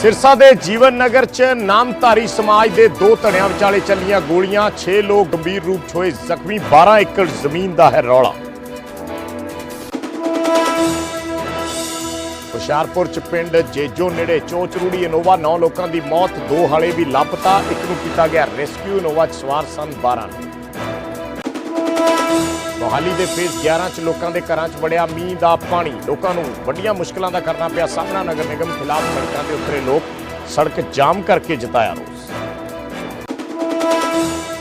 ਸਿਰਸਾ ਦੇ ਜੀਵਨ ਨਗਰ 'ਚ ਨਾਮਧਾਰੀ ਸਮਾਜ ਦੇ ਦੋ ਧੜਿਆਂ ਵਿਚਾਲੇ ਚੱਲੀਆਂ ਗੋਲੀਆਂ 6 ਲੋਕ ਗੰਭੀਰ ਰੂਪ 'ਚ ਹੋਏ ਜ਼ਖਮੀ 12 ਏਕੜ ਜ਼ਮੀਨ ਦਾ ਹੈ ਰੌਲਾ। ਹੁਸ਼ਿਆਰਪੁਰ 'ਚ ਪਿੰਡ ਜੇਜੋ ਨੇੜੇ ਚੋਚਰੂੜੀ ਇਨੋਵਾ 9 ਲੋਕਾਂ ਦੀ ਮੌਤ, ਦੋ ਹਾਲੇ ਵੀ ਲਾਪਤਾ, ਇੱਕ ਨੂੰ ਕੀਤਾ ਗਿਆ ਰੈਸਕਿਊ, ਇਨੋਵਾ 'ਚ ਸਵਾਰ ਸਨ 12 ਨੂੰ ਮੋਹਾਲੀ ਦੇ ਫੇਸ 11 ਚ ਲੋਕਾਂ ਦੇ ਘਰਾਂ 'ਚ ਵੜਿਆ ਮੀਂਹ ਦਾ ਪਾਣੀ। ਲੋਕਾਂ ਨੂੰ ਵੱਡੀਆਂ ਮੁਸ਼ਕਲਾਂ ਦਾ ਕਰਨਾ ਪਿਆ ਸਾਹਮਣਾ। ਨਗਰ ਨਿਗਮ ਖਿਲਾਫ ਸੜਕਾਂ ਤੇ ਉਤਰੇ ਲੋਕ ਸੜਕ ਜਾਮ ਕਰਕੇ ਜਤਾਇਆ ਰੋਸ।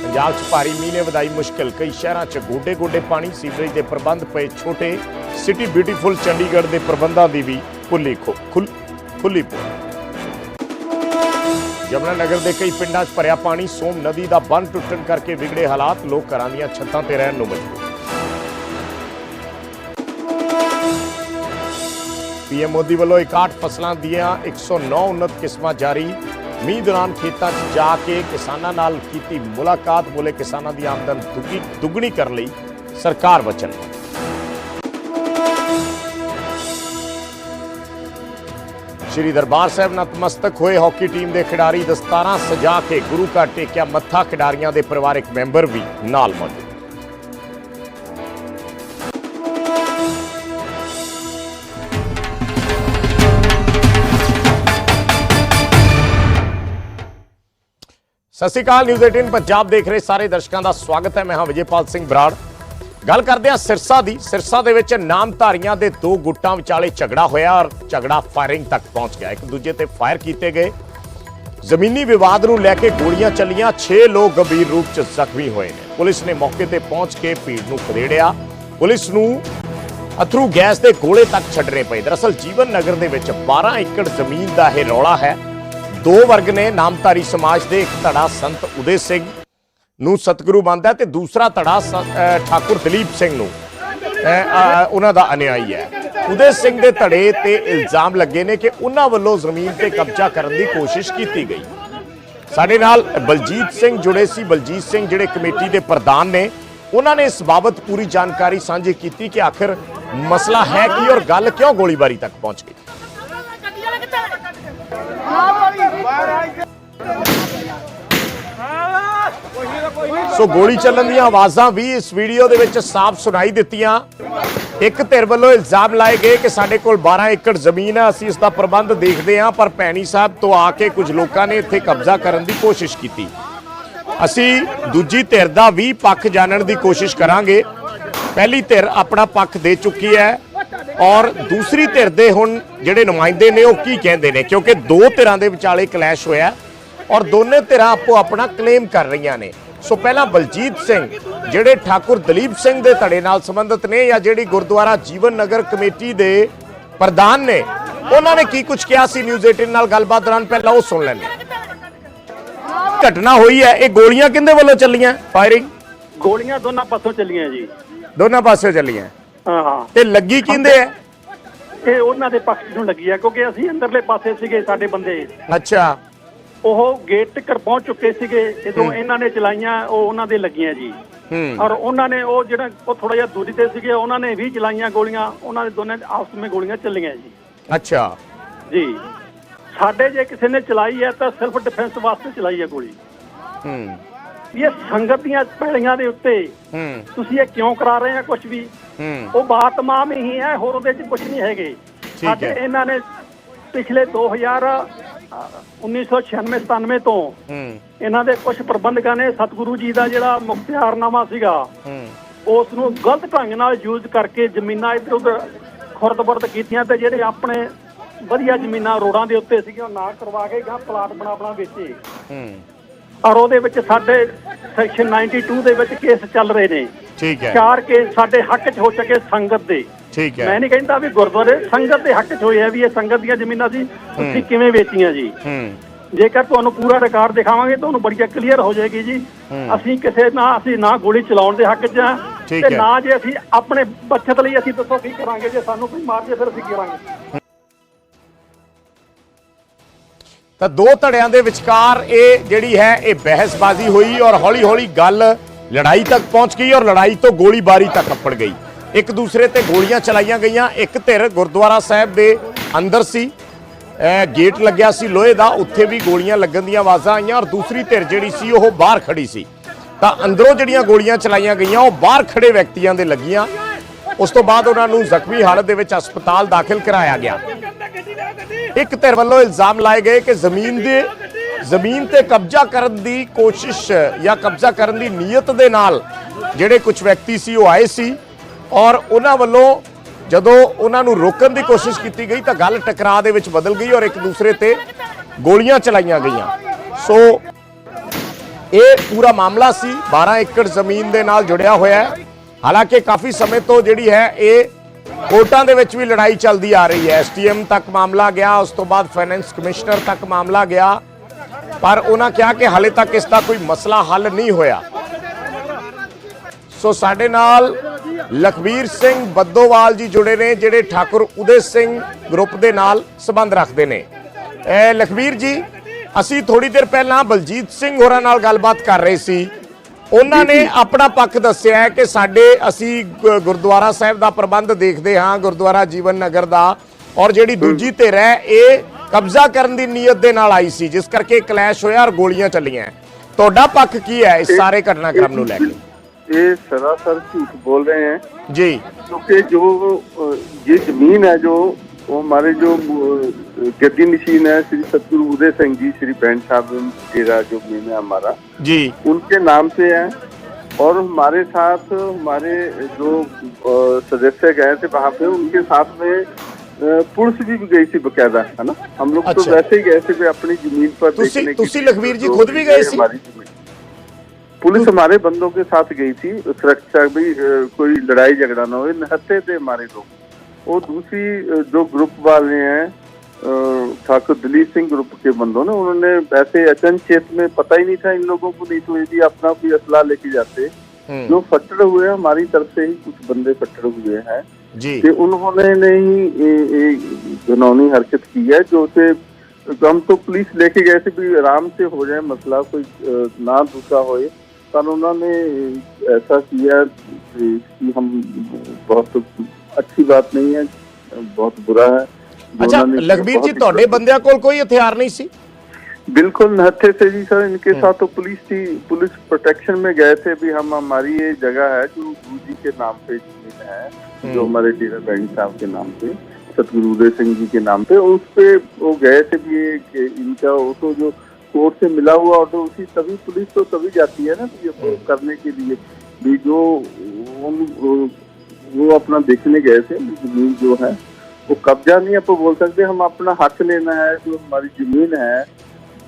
ਪੰਜਾਬ 'ਚ ਭਾਰੀ ਮੀਂਹ ਨੇ ਵਧਾਈ ਮੁਸ਼ਕਲ ਕਈ ਸ਼ਹਿਰਾਂ 'ਚ ਗੋਡੇ-ਗੋਡੇ ਪਾਣੀ, ਸੀਵਰੇਜ ਦੇ ਪ੍ਰਬੰਧ ਪਏ ਛੋਟੇ ਸਿਟੀ ਬਿਊਟੀਫੁਲ ਚੰਡੀਗੜ੍ਹ ਦੇ ਪ੍ਰਬੰਧਾਂ ਦੀ ਵੀ ਖੁੱਲੀ ਖੋ- ਖੁੱਲ- ਖੁੱਲੀ ਪੋਲ ਯਮਨਾ ਨਗਰ ਦੇ ਕਈ ਪਿੰਡਾਂ 'ਚ ਭਰਿਆ ਪਾਣੀ, ਸੋਮ ਨਦੀ ਦਾ ਬੰਨ ਟੁੱਟਣ ਕਰਕੇ ਵਿਗੜੇ ਹਾਲਾਤ। ਲੋਕ ਘਰਾਂ ਦੀਆਂ ਛੱਤਾਂ ਤੇ ਰਹਿਣ ਨੂੰ ਮਜਬੂਰ। ਪੀਐਮ ਮੋਦੀ ਵੱਲੋਂ 61 ਫਸਲਾਂ ਦੀਆਂ 109 ਉન્નਤ ਕਿਸਮਾਂ ਜਾਰੀ। ਮੀਂਹ ਦੌਰਾਨ ਖੇਤਾਂ 'ਚ ਜਾ ਕੇ ਕਿਸਾਨਾਂ ਨਾਲ ਕੀਤੀ ਮੁਲਾਕਾਤ, ਬੋਲੇ ਕਿਸਾਨਾਂ ਦੀ ਆਮਦਨ ਦੁੱਗੀ, ਦੁੱਗਣੀ ਕਰਨ ਲਈ ਸਰਕਾਰ ਵਚਨ। ਸ਼੍ਰੀ ਦਰਬਾਰ ਸਾਹਿਬ ਨਤਮਸਤਕ ਹੋਏ ਹਾਕੀ ਟੀਮ ਦੇ ਖਿਡਾਰੀ ਦਸਤਾਰਾਂ ਸਜਾ ਕੇ ਗੁਰੂ ਘਰ ਟੇਕਿਆ ਮੱਥਾ, ਖਿਡਾਰੀਆਂ ਦੇ ਪਰਿਵਾਰਕ ਮੈਂਬਰ ਵੀ ਨਾਲ ਮੌਜੂਦ। ਸਤਿ ਸ਼੍ਰੀ ਅਕਾਲ ਨਿਊਜ਼ 18 ਪੰਜਾਬ ਦੇਖ ਰਹੇ ਸਾਰੇ ਦਰਸ਼ਕਾਂ ਦਾ ਸਵਾਗਤ ਹੈ। ਮੈਂ ਹਾਂ ਵਿਜੇਪਾਲ ਸਿੰਘ ਬਰਾੜ। ਗੱਲ ਕਰਦੇ ਹਾਂ ਸਿਰਸਾ ਦੀ। ਸਿਰਸਾ ਦੇ ਵਿੱਚ ਨਾਮਧਾਰੀਆਂ ਦੇ ਦੋ ਗੁੱਟਾਂ ਵਿਚਾਲੇ ਝਗੜਾ ਹੋਇਆ ਔਰ ਝਗੜਾ ਫਾਇਰਿੰਗ ਤੱਕ ਪਹੁੰਚ ਗਿਆ। ਇੱਕ ਦੂਜੇ ਤੇ ਫਾਇਰ ਕੀਤੇ ਗਏ। ਜ਼ਮੀਨੀ ਵਿਵਾਦ ਨੂੰ ਲੈ ਕੇ ਗੋਲੀਆਂ ਚੱਲੀਆਂ। 6 ਲੋਕ ਗੰਭੀਰ ਰੂਪ 'ਚ ਜ਼ਖਮੀ ਹੋਏ ਨੇ। ਪੁਲਿਸ ਨੇ ਮੌਕੇ ਤੇ ਪਹੁੰਚ ਕੇ ਭੀੜ ਨੂੰ ਖਦੇੜਿਆ। ਪੁਲਿਸ ਨੂੰ ਅਥਰੂ ਗੈਸ ਦੇ ਗੋਲੇ ਤੱਕ ਛੱਡਣੇ ਪਏ। ਦਰਅਸਲ ਜੀਵਨ ਨਗਰ ਦੇ ਵਿੱਚ 12 ਏਕੜ ਜ਼ਮੀਨ ਦਾ ਇਹ ਰੌਲਾ ਹੈ। ਦੋ ਵਰਗ ਨੇ ਨਾਮਧਾਰੀ ਸਮਾਜ ਦੇ, ਇੱਕ ਧੜਾ ਸੰਤ ਉਦੇ ਸਿੰਘ ਨੂੰ ਸਤਿਗੁਰੂ ਮੰਨਦਾ ਤੇ ਦੂਸਰਾ ਧੜਾ ਠਾਕੁਰ ਦਲੀਪ ਸਿੰਘ ਨੂੰ। ਉਹਨਾਂ ਦਾ ਅਨਿਆਈ ਹੈ। ਉਦੇ ਸਿੰਘ ਦੇ ਧੜੇ ਤੇ ਇਲਜ਼ਾਮ ਲੱਗੇ ਨੇ ਕਿ ਉਹਨਾਂ ਵੱਲੋਂ ਜ਼ਮੀਨ ਤੇ ਕਬਜ਼ਾ ਕਰਨ ਦੀ ਕੋਸ਼ਿਸ਼ ਕੀਤੀ ਗਈ। ਸਾਡੇ ਨਾਲ ਬਲਜੀਤ ਸਿੰਘ ਜੁੜੇ ਸੀ। ਬਲਜੀਤ ਸਿੰਘ ਜਿਹੜੇ ਕਮੇਟੀ ਦੇ ਪ੍ਰਧਾਨ ਨੇ, ਉਹਨਾਂ ਨੇ ਇਸ ਬਾਬਤ ਪੂਰੀ ਜਾਣਕਾਰੀ ਸਾਂਝੀ ਕੀਤੀ ਕਿ ਆਖਿਰ ਮਸਲਾ ਹੈ ਕੀ ਔਰ ਗੱਲ ਕਿਉਂ ਗੋਲੀਬਾਰੀ ਤੱਕ ਪਹੁੰਚ ਗਈ? ਸੋ ਗੋਲੀ ਚੱਲਣ ਦੀਆਂ ਆਵਾਜ਼ਾਂ ਵੀ ਇਸ ਵੀਡੀਓ ਦੇ ਵਿੱਚ ਸਾਫ਼ ਸੁਣਾਈ ਦਿੱਤੀਆਂ। ਇੱਕ ਧਿਰ ਵੱਲੋਂ ਇਲਜ਼ਾਮ ਲਾਏ ਗਏ ਕਿ ਸਾਡੇ ਕੋਲ 12 ਏਕੜ ਜ਼ਮੀਨ ਹੈ ਅਸੀਂ ਇਸ ਦਾ ਪ੍ਰਬੰਧ ਦੇਖਦੇ ਹਾਂ, ਪਰ ਭੈਣੀ ਸਾਹਿਬ ਤੋਂ ਆ ਕੇ ਕੁਝ ਲੋਕਾਂ ਨੇ ਇੱਥੇ ਕਬਜ਼ਾ ਕਰਨ ਦੀ ਕੋਸ਼ਿਸ਼ ਕੀਤੀ। ਅਸੀਂ ਦੂਜੀ ਧਿਰ ਦਾ ਵੀ ਪੱਖ ਜਾਣਨ ਦੀ ਕੋਸ਼ਿਸ਼ ਕਰਾਂਗੇ। ਪਹਿਲੀ ਧਿਰ ਆਪਣਾ ਪੱਖ ਦੇ ਚੁੱਕੀ ਹੈ। ਔਰ ਦੂਸਰੀ ਧਿਰ ਦੇ ਹੁਣ ਜਿਹੜੇ ਨੁਮਾਇੰਦੇ ਨੇ ਉਹ ਕੀ ਕਹਿੰਦੇ ਨੇ? ਕਿਉਂਕਿ ਦੋ ਧਿਰਾਂ ਦੇ ਵਿਚਾਲੇ ਕਲੈਸ਼ ਹੋਇਆ ਔਰ ਦੋਨੇ ਧਿਰਾਂ ਆਪੋ ਆਪਣਾ ਕਲੇਮ ਕਰ ਰਹੀਆਂ ਨੇ। ਸੋ ਪਹਿਲਾਂ ਬਲਜੀਤ ਸਿੰਘ ਜਿਹੜੇ ਠਾਕੁਰ ਦਲੀਪ ਸਿੰਘ ਦੇ ਧੜੇ ਨਾਲ ਸੰਬੰਧਿਤ ਨੇ ਜਾਂ ਜਿਹੜੀ ਗੁਰਦੁਆਰਾ ਜੀਵਨ ਨਗਰ ਕਮੇਟੀ ਦੇ ਪ੍ਰਧਾਨ ਨੇ ਉਹਨਾਂ ਨੇ ਕੀ ਕੁਝ ਕਿਹਾ ਸੀ ਨਿਊਜ਼ 18 ਨਾਲ? ਗੱਲਬਾਤ ਦੌਰਾਨ ਪਹਿਲਾਂ ਉਹ ਸੁਣ ਹਾਂ। ਘਟਨਾ ਹੋਈ ਹੈ ਇਹ ਗੋਲੀਆਂ ਕਿੰਦੇ ਵੱਲੋਂ ਚੱਲੀਆਂ? ਫਾਇਰਿੰਗ ਗੋਲੀਆਂ ਦੋਨਾਂ ਪਾਸੋਂ ਚੱਲੀਆਂ ਜੀ। ਦੋਨਾਂ ਪਾਸਿਓਂ ਚੱਲੀਆਂ। ਹਾਂ। ਤੇ ਲੱਗੀ ਕਿੰਦੇ? ਹੈ ਇਹ ਉਹਨਾਂ ਦੇ ਪੱਖ ਨੂੰ ਲੱਗੀ ਹੈ ਕਿਉਂਕਿ ਅਸੀਂ ਅੰਦਰਲੇ ਪਾਸੇ ਸੀਗੇ ਸਾਡੇ ਬੰਦੇ। ਅੱਛਾ। ਉਹ ਗੇਟ ਤੱਕ ਪਹੁੰਚ ਚੁੱਕੇ ਸੀਗੇ ਜਦੋਂ ਇਹਨਾਂ ਨੇ ਚਲਾਈਆਂ ਉਹ ਉਹਨਾਂ ਦੇ ਲੱਗੀਆਂ ਜੀ। ਹੂੰ। ਔਰ ਉਹਨਾਂ ਨੇ ਉਹ ਜਿਹੜਾ ਉਹ ਥੋੜਾ ਜਿਹਾ ਦੂਰੀ ਤੇ ਸੀਗੇ ਉਹਨਾਂ ਨੇ ਵੀ ਚਲਾਈਆਂ ਗੋਲੀਆਂ ਉਹਨਾਂ ਦੇ ਦੋਨੇ ਆਪਸ ਵਿੱਚ ਗੋਲੀਆਂ ਚੱਲੀਆਂ ਜੀ। ਅੱਛਾ। ਜੀ। ਸਾਡੇ ਜੇ ਕਿਸੇ ਨੇ ਚਲਾਈ ਹੈ ਤਾਂ ਸਿਰਫ ਡਿਫੈਂਸ ਵਾਸਤੇ ਚਲਾਈ ਹੈ ਗੋਲੀ। ਹੂੰ। ਇਹ ਸੰਗਤ ਦੀਆਂ ਪੈੜੀਆਂ ਦੇ ਉੱਤੇ ਹੂੰ। ਤੁਸੀਂ ਇਹ ਕਿਉਂ ਕਰਾ ਰਹੇ ਆ ਕੁਝ ਵੀ? ਹੂੰ। ਉਹ ਬਾਤ ਮਾਮ ਹੀ ਹੈ ਹੋਰ ਉਹਦੇ ਚ ਕੁਝ ਨਹੀਂ ਹੈਗੇ। ਸਾਡੇ ਹੈ। ਇਹਨਾਂ ਨੇ ਪਿਛਲੇ 2000 ਅ, 1996 97 ਤੋਂ ਹੂੰ। ਇਹਨਾਂ ਦੇ ਕੁਝ ਪ੍ਰਬੰਧਕਾਂ ਨੇ ਸਤਿਗੁਰੂ ਜੀ ਦਾ ਜਿਹੜਾ ਮੁਖਤਿਆਰਨਾਮਾ ਸੀਗਾ ਹੂੰ। ਉਸ ਨੂੰ ਗਲਤ ਢੰਗ ਨਾਲ ਯੂਜ਼ ਕਰਕੇ ਜ਼ਮੀਨਾਂ ਇੱਧਰ ਉੱਧਰ ਖੁਰਦ-ਬੁਰਦ ਕੀਤੀਆਂ ਤੇ ਜਿਹੜੇ ਆਪਣੇ ਵਧੀਆ ਜ਼ਮੀਨਾਂ ਰੋਡਾਂ ਦੇ ਉੱਤੇ ਸੀਗੀਆਂ ਉਹ ਨਾ ਕਰਵਾ ਕੇ ਗਾਂ ਪਲਾਟ ਬਣਾ ਬਣਾ ਵੇਚੇ। ਹੂੰ। ਔਰ ਉਹਦੇ ਵਿੱਚ ਸਾਡੇ ਸੈਕਸ਼ਨ 92 ਦੇ ਵਿੱਚ ਕੇਸ ਚੱਲ ਰਹੇ ਨੇ। ਠੀਕ ਹੈ। ਚਾਰ ਕੇਸ ਸਾਡੇ ਹੱਕ 'ਚ ਹੋ ਚੁੱਕੇ ਸੰਗਤ ਦੇ। ਠੀਕ ਹੈ। ਮੈਂ ਨਹੀਂ ਕਹਿੰਦਾ ਵੀ ਗੁਰਦੁਆਰੇ ਸੰਗਤ ਦੇ ਹੱਕ 'ਚ ਹੋਏ ਆ ਵੀ ਇਹ ਸੰਗਤ ਦੀਆਂ ਜ਼ਮੀਨਾਂ ਸੀ ਤੁਸੀਂ ਕਿਵੇਂ ਵੇਚੀਆਂ ਜੀ? ਹੂੰ। ਜੇਕਰ ਤੁਹਾਨੂੰ ਪੂਰਾ ਰਿਕਾਰਡ ਦਿਖਾਵਾਂਗੇ ਤੁਹਾਨੂੰ ਬੜੀ ਕਲੀਅਰ ਹੋ ਜਾਏਗੀ ਜੀ। ਅਸੀਂ ਕਿਸੇ ਨਾ ਅਸੀਂ ਨਾ ਗੋਲੀ ਚਲਾਉਣ ਦੇ ਹੱਕ 'ਚ ਆ ਤੇ। ਨਾ ਜੇ ਅਸੀਂ ਆਪਣੇ ਬੱਚਤ ਲਈ ਅਸੀਂ ਦੱਸੋ ਕੀ ਕਰਾਂਗੇ ਜੇ ਸਾਨੂੰ ਕੋਈ ਮਾਰ ਜੇ ਫਿਰ ਅਸੀਂ ਕੀ ਕਰਾਂਗੇ? ਤਾਂ ਦੋ ਧੜਿਆਂ ਦੇ ਵਿਚਕਾਰ ਇਹ ਜਿਹੜੀ ਹੈ, ਇਹ ਬਹਿਸਬਾਜ਼ੀ ਹੋਈ ਔਰ ਹੌਲੀ-ਹੌਲੀ ਗੱਲ ਲੜਾਈ ਤੱਕ ਪਹੁੰਚ ਗਈ ਔਰ ਲੜਾਈ ਤੋਂ ਗੋਲੀਬਾਰੀ ਤੱਕ ਅੱਪੜ ਗਈ। ਇੱਕ ਦੂਸਰੇ ਤੇ ਗੋਲੀਆਂ ਚਲਾਈਆਂ ਗਈਆਂ। ਇੱਕ ਧਿਰ ਗੁਰਦੁਆਰਾ ਸਾਹਿਬ ਦੇ ਅੰਦਰ ਸੀ। ਗੇਟ ਲੱਗਿਆ ਸੀ ਲੋਹੇ ਦਾ। ਉੱਥੇ ਵੀ ਗੋਲੀਆਂ ਲੱਗਣ ਦੀਆਂ ਆਵਾਜ਼ਾਂ ਆਈਆਂ ਔਰ ਦੂਸਰੀ ਧਿਰ ਜਿਹੜੀ ਸੀ, ਉਹ ਬਾਹਰ ਖੜੀ ਸੀ। ਤਾਂ ਅੰਦਰੋਂ ਜਿਹੜੀਆਂ ਗੋਲੀਆਂ ਚਲਾਈਆਂ ਗਈਆਂ, ਉਹ ਬਾਹਰ ਖੜੇ ਵਿਅਕਤੀਆਂ ਦੇ ਲੱਗੀਆਂ। ਉਸ ਤੋਂ ਬਾਅਦ ਉਹਨਾਂ ਨੂੰ ਜ਼ਖਮੀ ਹਾਲਤ ਦੇ ਵਿੱਚ ਹਸਪਤਾਲ ਦਾਖਲ ਕਰਾਇਆ ਗਿਆ। ਇੱਕ ਧਿਰ ਵੱਲੋਂ ਇਲਜ਼ਾਮ ਲਾਏ ਗਏ ਕਿ ਜ਼ਮੀਨ ਦੇ ਜ਼ਮੀਨ ਤੇ ਕਬਜ਼ਾ ਕਰਨ ਦੀ ਕੋਸ਼ਿਸ਼ ਜਾਂ ਕਬਜ਼ਾ ਕਰਨ ਦੀ ਨੀਅਤ ਦੇ ਨਾਲ ਜਿਹੜੇ ਕੁਝ ਵਿਅਕਤੀ ਸੀ, ਉਹ ਆਏ ਸੀ ਔਰ ਉਹਨਾਂ ਵੱਲੋਂ ਜਦੋਂ ਉਹਨਾਂ ਨੂੰ ਰੋਕਣ ਦੀ ਕੋਸ਼ਿਸ਼ ਕੀਤੀ ਗਈ ਤਾਂ ਗੱਲ ਟਕਰਾਅ ਦੇ ਵਿੱਚ ਬਦਲ ਗਈ ਔਰ ਇੱਕ ਦੂਸਰੇ ਤੇ ਗੋਲੀਆਂ ਚਲਾਈਆਂ ਗਈਆਂ। ਸੋ ਇਹ ਪੂਰਾ ਮਾਮਲਾ ਸੀ। 12 ਏਕੜ ਜ਼ਮੀਨ ਦੇ ਨਾਲ ਜੁੜਿਆ ਹੋਇਆ ਹੈ। ਹਾਲਾਂਕਿ ਕਾਫੀ ਸਮੇਂ ਤੋਂ ਜਿਹੜੀ ਹੈ, ਇਹ ਕੋਰਟਾਂ ਦੇ ਵਿੱਚ ਵੀ ਲੜਾਈ ਚੱਲਦੀ ਆ ਰਹੀ ਹੈ। ਐਸਟੀਐਮ ਤੱਕ ਮਾਮਲਾ ਗਿਆ, ਉਸ ਤੋਂ ਬਾਅਦ ਫਾਈਨੈਂਸ ਕਮਿਸ਼ਨਰ ਤੱਕ ਮਾਮਲਾ ਗਿਆ। ਪਰ ਉਹਨਾਂ ਕਿਹਾ ਕਿ ਹਾਲੇ ਤੱਕ ਇਸ ਦਾ ਕੋਈ ਮਸਲਾ ਹੱਲ ਨਹੀਂ ਹੋਇਆ। ਸੋ ਸਾਡੇ ਨਾਲ ਲਖਵੀਰ ਸਿੰਘ ਬੱਦੋਵਾਲ ਜੀ ਜੁੜੇ ਨੇ, ਜਿਹੜੇ ਠਾਕੁਰ ਉਦੇ ਸਿੰਘ ਗਰੁੱਪ ਦੇ ਨਾਲ ਸੰਬੰਧ ਰੱਖਦੇ ਨੇ। ਇਹ ਲਖਵੀਰ ਜੀ, ਅਸੀਂ ਥੋੜੀ ਦੇਰ ਪਹਿਲਾਂ ਬਲਜੀਤ ਸਿੰਘ ਹੋਰਾਂ ਨਾਲ ਗੱਲਬਾਤ ਕਰ ਰਹੇ ਸੀ। ਉਹਨਾਂ ਨੇ ਆਪਣਾ ਪੱਖ ਦੱਸਿਆ ਕਿ ਸਾਡੇ ਅਸੀਂ ਗੁਰਦੁਆਰਾ ਸਾਹਿਬ ਦਾ ਪ੍ਰਬੰਧ ਦੇਖਦੇ ਹਾਂ ਗੁਰਦੁਆਰਾ ਜੀਵਨ ਨਗਰ ਦਾ। ਔਰ ਜਿਹੜੀ ਦੂਜੀ ਧਿਰ ਹੈ ਇਹ ਕਬਜ਼ਾ ਕਰਨ ਦੀ ਨੀਅਤ ਦੇ ਨਾਲ ਆਈ ਸੀ ਜਿਸ ਕਰਕੇ ਕਲੈਸ਼ ਹੋਇਆ ਔਰ ਗੋਲੀਆਂ ਚੱਲੀਆਂ ਤੁਹਾਡਾ ਪੱਖ ਕੀ ਹੈ ਇਸ ਸਾਰੇ ਘਟਨਾਕ੍ਰਮ ਨੂੰ ਲੈ ਕੇ? ਇਹ ਸਰਾਸਰ ਝੂਠ ਬੋਲ ਰਹੇ ਹੈ। ਜੀ। ਕਿਉਂਕਿ ਜੋ ਇਹ ਜ਼ਮੀਨ ਹੈ ਜੋ ਉਹ ਮਾਰੇ ਜੋ जो गद्दी नशीन है श्री सतगुरु उदय सिंह जी श्री बैंड साहब डेरा जो ज़मीन है हमारा। ਜੀ उनके नाम से है और हमारे साथ हमारे जो सदस्य गए थे वहाँ पे उनके साथ में पुलिस भी गई थी बकायदा है ना? हम लोग अच्छा। तो अच्छा। वैसे ही गए थे अपनी ज़मीन पर तुसी- देखने तुसी लखवीर जी खुद भी गए हमारी पुलिस हमारे बंदों के साथ गई थी सुरक्षा भी कोई लड़ाई झगड़ा ना हो निहत्ते थे हमारे लोग। वो दूसरी जो ग्रुप वाले हैं ठाकुर दलीप सिंह ग्रुप के बंदों ने उन्होंने ऐसे अचनचेत में पता ही नहीं था इन लोगों को नहीं तो यदि अपना कोई असला लेके जाते हम्म, जो फट्टड़ हुए हैं हमारी तरफ से ही कुछ बंदे फट्टड़ हुए हैं जी कि उन्होंने ने ही ए- एक घिनौनी हरकत की है जो से हम तो पुलिस लेके गए थे भी आराम से हो जाए मसला कोई अ, ना दूसरा होए पर उन्होंने ऐसा किया कि कि हम बहुत अच्छी बात नहीं है बहुत बुरा है जो ਅੱਛਾ उन्होंने ਲਖਬੀਰ बहुत ਜੀ ही- ਤੁਹਾਡੇ ਬੰਦਿਆਂ ਕੋਲ ਕੋਈ ਹਥਿਆਰ ਨਹੀਂ ਸੀ बिल्कुल नहत्थे से जी सर इनके साथ तो पुलिस थी पुलिस प्रोटेक्शन में गए थे भी हम हमारी ये जगह है जो गुरु जी के नाम पे जमीन है जो हमारे डेरा बैंक साहब के नाम पे सतगुरु उदय सिंह जी के नाम पे उस पे वो गए थे भी ये कि इनका वो तो जो कोर्ट से मिला हुआ ऑर्डर उसी तभी पुलिस तो तभी जाती है ना भी ये वो करने के लिए भी जो उन- वो अपना देखने गए थे जमीन जो है वो कब्जा नहीं आप बोल सकते हम अपना हक लेना है जो हमारी जमीन है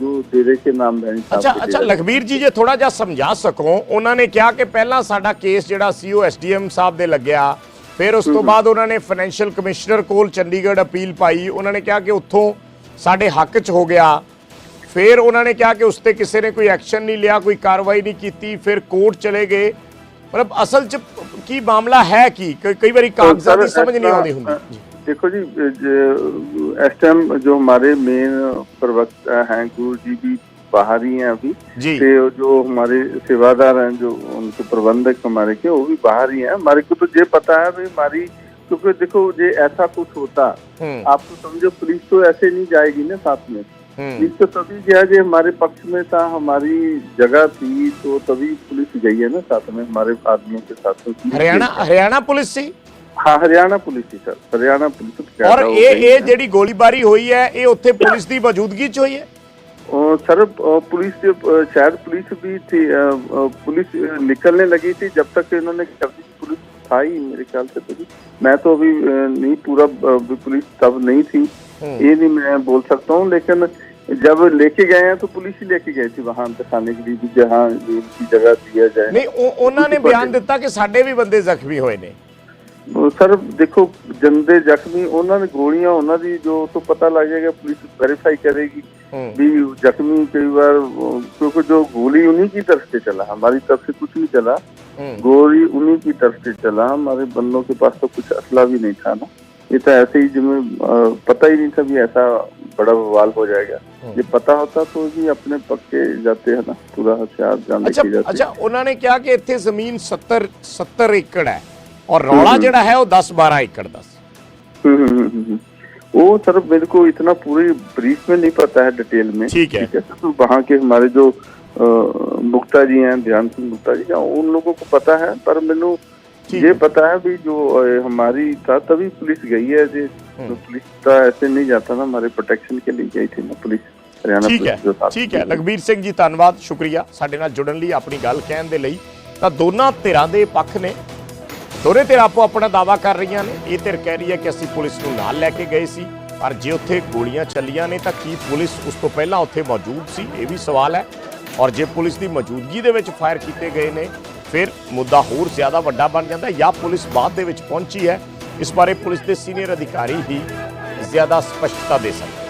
ਜੋ ਡੇਰੇ ਕੇ ਨਾਮ ਬੈਣੀ ਸਾਹਿਬ ਅੱਛਾ ਦੇ ਅੱਛਾ ਡੇਰੇ। ਲਖਬੀਰ ਜੀ ਜੇ ਥੋੜਾ ਜਿਹਾ ਸਮਝਾ ਸਕੋ ਉਹਨਾਂ ਨੇ ਕਿਹਾ ਕਿ ਪਹਿਲਾਂ ਸਾਡਾ ਕੇਸ ਜਿਹੜਾ ਸੀ ਉਹ ਐਸਡੀਐਮ ਸਾਹਿਬ ਦੇ ਲੱਗਿਆ ਫਿਰ ਉਸ ਤੋਂ ਬਾਅਦ ਉਹਨਾਂ ਨੇ ਫਾਈਨੈਂਸ਼ੀਅਲ ਕਮਿਸ਼ਨਰ ਕੋਲ ਚੰਡੀਗੜ੍ਹ ਅਪੀਲ ਪਾਈ ਉਹਨਾਂ ਨੇ ਕਿਹਾ ਕਿ ਉੱਥੋਂ ਸਾਡੇ ਹੱਕ 'ਚ ਹੋ ਗਿਆ ਫਿਰ ਉਹਨਾਂ ਨੇ ਕਿਹਾ ਕਿ ਉਸ ਤੇ ਕਿਸੇ ਨੇ ਕੋਈ ਐਕਸ਼ਨ ਨਹੀਂ ਲਿਆ ਕੋਈ ਕਾਰਵਾਈ ਨਹੀਂ ਕੀਤੀ ਫਿਰ ਕੋਰਟ ਚਲੇ ਗਏ ਮਤਲਬ ਅਸਲ 'ਚ ਕੀ ਮਾਮਲਾ ਹੈ ਕੀ ਕਈ ਕਈ ਵਾਰੀ ਕਾਗਜ਼ਾਂ ਦੀ ਸਰ, ਸਮਝ ਨਹੀਂ ਇਸ ਆਉਂਦੀ ਤਰ੍ਹਾਂ, ਹੁੰਦੀ ਜੀ। देखो जी इस टाइम जो हमारे मेन प्रवक्ता हैं गुरु जी भी बाहर ही हैं अभी। से जो हमारे सेवादार हैं जो उनके प्रबंधक हमारे के वो भी बाहर ही हैं। हमारे को तो ये पता है भाई हमारी क्योंकि देखो ये ऐसा कुछ होता। हम्म। आप तो समझो पुलिस तो ऐसे नहीं जाएगी ना साथ में। हम्म। पुलिस तो तभी गया जो हमारे पक्ष में था हमारी जगह थी तो तभी पुलिस गई है ना साथ में हमारे आदमियों के साथ। हरियाणा हरियाणा पुलिस थी? गई। ਹਰਿਆਣਾ ਪੁਲਿਸ ਸੀ हाँ हरियाणा पुलिस ही सर हरियाणा पुलिस तो क्या ਔਰ था, वो ਇਹ गई ਇਹ है। ਜਿਹੜੀ ਗੋਲੀਬਾਰੀ ਹੋਈ ਹੈ ਇਹ ਉੱਥੇ ਪੁਲਿਸ ਦੀ ਮੌਜੂਦਗੀ 'ਚ ਹੋਈ ਹੈ और सर अ, पुलिस से, अ, शायद पुलिस भी थी अ, अ, पुलिस अ, निकलने लगी थी जब तक इन्होंने कर दी पुलिस था ही मेरे ख्याल से तभी मैं तो अभी अ, नहीं पूरा अ, भी पुलिस तब नहीं थी हम्म। ये नहीं मैं बोल सकता हूँ लेकिन जब लेके गए हैं तो पुलिस ही लेके गई थी वहां दिखाने के लिए भी जहाँ इनकी जगह दिया जाए ਨਹੀਂ ਉਹ ਉਹਨਾਂ ਨੇ ਬਿਆਨ ਦਿੱਤਾ ਕਿ ਸਾਡੇ ਵੀ ਬੰਦੇ ਜ਼ਖਮੀ ਹੋਏ ਨੇ ਉਹ ਸਰ ਦੇਖੋ ਜੰਦੇ ਜ਼ਖਮੀ ਉਹਨਾਂ ਨੇ ਗੋਲੀਆਂ ਉਹਨਾਂ ਦੀ ਜੋ ਤੋਂ ਪਤਾ ਲੱਗ ਜਾਏਗਾ ਪੁਲਿਸ वेरीफाई करेगी हम्म। भी जख्मी कई बार वो- क्योंकि जो गोली उन्हीं की तरफ से चला हमारी तरफ से कुछ नहीं चला हम्म। गोली उन्हीं की तरफ से चला हमारे बंदों के पास तो कुछ असला भी नहीं था ना ये तो ऐसे ही जिसमें अ, पता ही नहीं था भी ऐसा बड़ा बवाल हो जाएगा ये पता होता तो भी अपने पक्के जाते हैं ना पूरा हथियार जान ਅੱਛਾ लेके जाते ਅੱਛਾ ਉਹਨਾਂ ਨੇ ਕਿਹਾ ਕਿ ਇੱਥੇ ਜ਼ਮੀਨ 70 70 ਏਕੜ ਹੈ ਔਰ ਰੌਲਾ ਜਿਹੜਾ ਹੈ ਉਹ 10 12 ਏਕੜ ਦਾ ਸੀ हम्म, हम्म, हम्म, हम्म। वो सर मेरे को इतना पूरी ब्रीफ में नहीं पता है डिटेल में ठीक है। सर तो वहाँ के हमारे जो अ, मुक्ता जी हैं ध्यान सिंह मुक्ता जी हैं उन लोगों को पता है पर मैंने ठीक ये है। पता है भी जो अ, हमारी था तभी पुलिस गई है जी हम्म। तो पुलिस तो ऐसे नहीं जाता था हमारे प्रोटेक्शन के लिए गई थी ना पुलिस हरियाणा ਠੀਕ ਹੈ पुलिस जो साथ ਠੀਕ ਹੈ थी। ਲਖਬੀਰ ਸਿੰਘ ਜੀ ਧੰਨਵਾਦ ਸ਼ੁਕਰੀਆ ਸਾਡੇ ਨਾਲ ਜੁੜਨ ਲਈ ਆਪਣੀ ਗੱਲ ਕਹਿਣ ਦੇ ਲਈ ਤਾਂ ਦੋਨਾਂ ਧਿਰਾਂ ਦੇ ਪੱਖ ਨੇ ਦੋਨੇ ਧਿਰ ਆਪੋ ਆਪਣਾ ਦਾਵਾ ਕਰ ਰਹੀਆਂ ਨੇ। ਇਹ ਧਿਰ ਕਹਿ ਰਹੀ ਹੈ ਕਿ ਅਸੀਂ ਪੁਲਿਸ ਨੂੰ ਨਾਲ ਲੈ ਕੇ ਗਏ ਸੀ। ਪਰ ਜੇ ਉੱਥੇ ਗੋਲੀਆਂ ਚੱਲੀਆਂ ਨੇ ਤਾਂ ਕੀ ਪੁਲਿਸ ਉਸ ਤੋਂ ਪਹਿਲਾਂ ਉੱਥੇ ਮੌਜੂਦ ਸੀ? ਇਹ ਵੀ ਸਵਾਲ ਹੈ। ਔਰ ਜੇ ਪੁਲਿਸ ਦੀ ਮੌਜੂਦਗੀ ਦੇ ਵਿੱਚ ਫਾਇਰ ਕੀਤੇ ਗਏ ਨੇ, ਫਿਰ ਮੁੱਦਾ ਹੋਰ ਜ਼ਿਆਦਾ ਵੱਡਾ ਬਣ ਜਾਂਦਾ ਜਾਂ ਪੁਲਿਸ ਬਾਅਦ ਦੇ ਵਿੱਚ ਪਹੁੰਚੀ ਹੈ। ਇਸ ਬਾਰੇ ਪੁਲਿਸ ਦੇ ਸੀਨੀਅਰ ਅਧਿਕਾਰੀ ਹੀ ਜ਼ਿਆਦਾ ਸਪਸ਼ਟਤਾ ਦੇ ਸਕਦੇ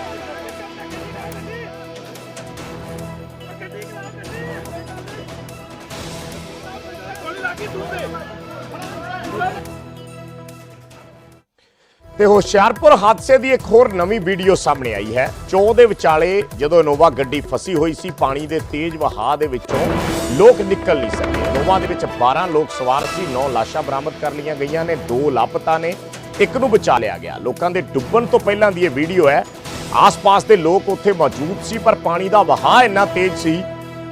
ਤੇ ਹੁਸ਼ਿਆਰਪੁਰ ਹਾਦਸੇ ਦੀ ਇੱਕ ਹੋਰ ਨਵੀਂ ਵੀਡੀਓ ਸਾਹਮਣੇ ਆਈ ਹੈ। ਚੌ ਦੇ ਵਿਚਾਲੇ ਜਦੋਂ ਇਨੋਵਾ ਗੱਡੀ ਫਸੀ ਹੋਈ ਸੀ, ਪਾਣੀ ਦੇ ਤੇਜ਼ ਵਹਾਅ ਦੇ ਵਿੱਚੋਂ ਲੋਕ ਨਿਕਲ ਨਹੀਂ ਸਕੇ। ਇਨੋਵਾ ਦੇ ਵਿੱਚ 12 ਲੋਕ ਸਵਾਰ ਸੀ 9 ਲਾਸ਼ਾਂ ਬਰਾਮਦ ਕਰ ਲਈਆਂ ਗਈਆਂ ਨੇ, ਦੋ ਲਾਪਤਾ ਨੇ, ਇੱਕ ਨੂੰ ਬਚਾ ਲਿਆ ਗਿਆ। ਲੋਕਾਂ ਦੇ ਡੁੱਬਣ ਤੋਂ ਪਹਿਲਾਂ ਦੀ ਇਹ ਵੀਡੀਓ ਹੈ, ਆਸ-ਪਾਸ ਦੇ ਲੋਕ ਉੱਥੇ ਮੌਜੂਦ ਸੀ, ਪਰ ਪਾਣੀ ਦਾ ਵਹਾਅ ਇੰਨਾ ਤੇਜ਼ ਸੀ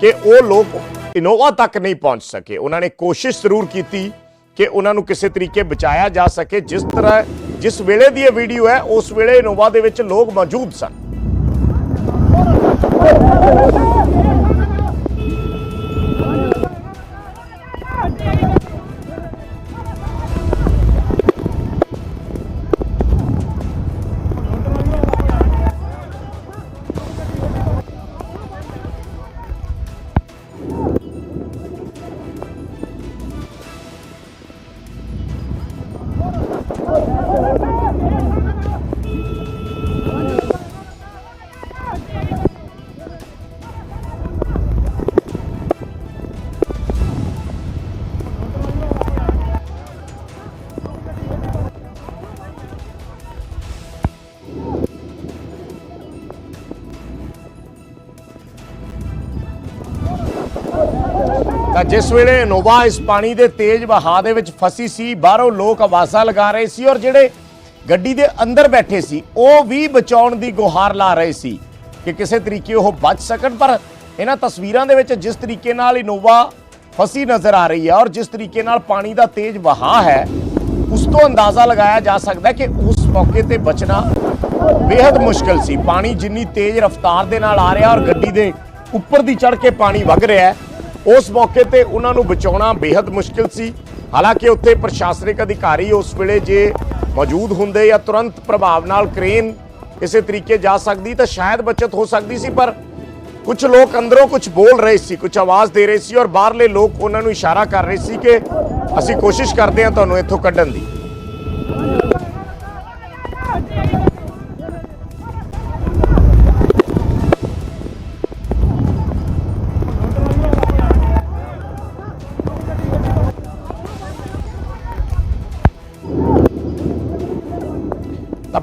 ਕਿ ਉਹ ਲੋਕ ਇਨੋਵਾ ਤੱਕ ਨਹੀਂ ਪਹੁੰਚ ਸਕੇ। ਉਹਨਾਂ ਨੇ ਕੋਸ਼ਿਸ਼ ਜ਼ਰੂਰ ਕੀਤੀ ਕਿ ਉਹਨਾਂ ਨੂੰ ਕਿਸੇ ਤਰੀਕੇ ਬਚਾਇਆ ਜਾ ਸਕੇ। ਜਿਸ ਤਰ੍ਹਾਂ ਜਿਸ ਵੇਲੇ ਦੀ ਇਹ ਵੀਡੀਓ ਹੈ, ਉਸ ਵੇਲੇ ਇਨੋਵਾ ਦੇ ਵਿੱਚ ਲੋਕ ਮੌਜੂਦ ਸਨ। ਜਿਸ ਵੇਲੇ ਇਨੋਵਾ ਇਸ ਪਾਣੀ ਦੇ ਤੇਜ਼ ਵਹਾਅ ਦੇ ਵਿੱਚ ਫਸੀ ਸੀ, ਬਾਹਰੋਂ ਲੋਕ ਆਵਾਜ਼ਾਂ ਲਗਾ ਰਹੇ ਸੀ ਔਰ ਜਿਹੜੇ ਗੱਡੀ ਦੇ ਅੰਦਰ ਬੈਠੇ ਸੀ, ਉਹ ਵੀ ਬਚਾਉਣ ਦੀ ਗੁਹਾਰ ਲਾ ਰਹੇ ਸੀ ਕਿ ਕਿਸੇ ਤਰੀਕੇ ਉਹ ਬਚ ਸਕਣ, ਪਰ ਇਹਨਾਂ ਤਸਵੀਰਾਂ ਦੇ ਵਿੱਚ ਜਿਸ ਤਰੀਕੇ ਨਾਲ ਇਨੋਵਾ ਫਸੀ ਨਜ਼ਰ ਆ ਰਹੀ ਹੈ ਔਰ ਜਿਸ ਤਰੀਕੇ ਨਾਲ ਪਾਣੀ ਦਾ ਤੇਜ਼ ਵਹਾਅ ਹੈ, ਉਸ ਤੋਂ ਅੰਦਾਜ਼ਾ ਲਗਾਇਆ ਜਾ ਸਕਦਾ ਕਿ ਉਸ ਮੌਕੇ ਤੇ ਬਚਣਾ ਬੇहद ਮੁਸ਼ਕਲ ਸੀ। ਪਾਣੀ ਜਿੰਨੀ ਤੇਜ਼ ਰਫ਼ਤਾਰ ਦੇ ਨਾਲ ਆ ਰਿਹਾ ਔਰ ਗੱਡੀ ਦੇ ਉੱਪਰ ਦੀ ਚੜ ਕੇ ਪਾਣੀ ਵਗ ਰਿਹਾ ਹੈ ਉਸ ਮੌਕੇ ਤੇ ਉਹਨਾਂ ਨੂੰ ਬਚਾਉਣਾ ਬੇहद ਮੁਸ਼ਕਿਲ ਸੀ। ਹਾਲਾਂਕਿ ਉੱਥੇ ਪ੍ਰਸ਼ਾਸਨਿਕ ਅਧਿਕਾਰੀ ਉਸ ਵੇਲੇ ਜੇ ਮੌਜੂਦ ਹੁੰਦੇ ਜਾਂ ਤੁਰੰਤ ਪ੍ਰਭਾਵ ਨਾਲ ਕ੍ਰੇਨ ਇਸੇ ਤਰੀਕੇ ਜਾ ਸਕਦੀ ਤਾਂ ਸ਼ਾਇਦ ਬਚਤ ਹੋ ਸਕਦੀ ਸੀ, ਪਰ ਕੁਝ ਲੋਕ ਅੰਦਰੋਂ ਕੁਝ ਬੋਲ ਰਹੇ ਸੀ ਕੁਝ ਆਵਾਜ਼ ਦੇ ਰਹੇ ਸੀ ਔਰ ਬਾਹਰਲੇ ਲੋਕ ਉਹਨਾਂ ਨੂੰ ਇਸ਼ਾਰਾ ਕਰ ਰਹੇ ਸੀ ਕਿ ਅਸੀਂ ਕੋਸ਼ਿਸ਼ ਕਰਦੇ ਹਾਂ ਤੁਹਾਨੂੰ ਇੱਥੋਂ ਕੱਢਣ ਦੀ।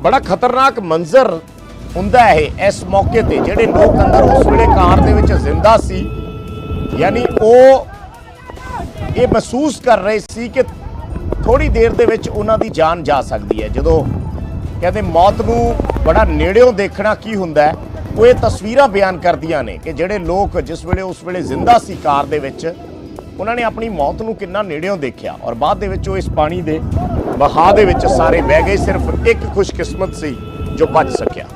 ਬੜਾ ਖਤਰਨਾਕ ਮੰਜ਼ਰ ਹੁੰਦਾ ਹੈ ਇਸ ਮੌਕੇ ਤੇ ਜਿਹੜੇ ਲੋਕ ਅੰਦਰ ਉਸ ਵੇਲੇ ਕਾਰ ਦੇ ਵਿੱਚ ਜ਼ਿੰਦਾ ਸੀ, ਯਾਨੀ ਉਹ ਇਹ ਮਹਿਸੂਸ ਕਰ ਰਹੇ ਸੀ ਕਿ ਥੋੜੀ ਦੇਰ ਦੇ ਵਿੱਚ ਉਹਨਾਂ ਦੀ ਜਾਨ ਜਾ ਸਕਦੀ ਹੈ। ਜਦੋਂ ਕਹਿੰਦੇ ਮੌਤ ਨੂੰ ਬੜਾ ਨੇੜਿਓਂ ਦੇਖਣਾ ਕੀ ਹੁੰਦਾ ਉਹ ਇਹ ਤਸਵੀਰਾਂ ਬਿਆਨ ਕਰਦੀਆਂ ਨੇ ਕਿ ਜਿਹੜੇ ਲੋਕ ਜਿਸ ਵੇਲੇ ਉਸ ਵੇਲੇ ਜ਼ਿੰਦਾ ਸੀ ਕਾਰ ਦੇ ਵਿੱਚ ਉਹਨਾਂ ਨੇ ਆਪਣੀ ਮੌਤ ਨੂੰ ਕਿੰਨਾ ਨੇੜਿਓਂ ਦੇਖਿਆ ਔਰ ਬਾਅਦ ਦੇ ਵਿੱਚ ਉਹ ਇਸ ਪਾਣੀ ਦੇ ਵਹਾਅ ਦੇ ਵਿੱਚ ਸਾਰੇ ਬਹਿ ਗਏ ਸਿਰਫ ਇੱਕ ਖੁਸ਼ਕਿਸਮਤ ਸੀ ਜੋ ਬਚ ਸਕਿਆ।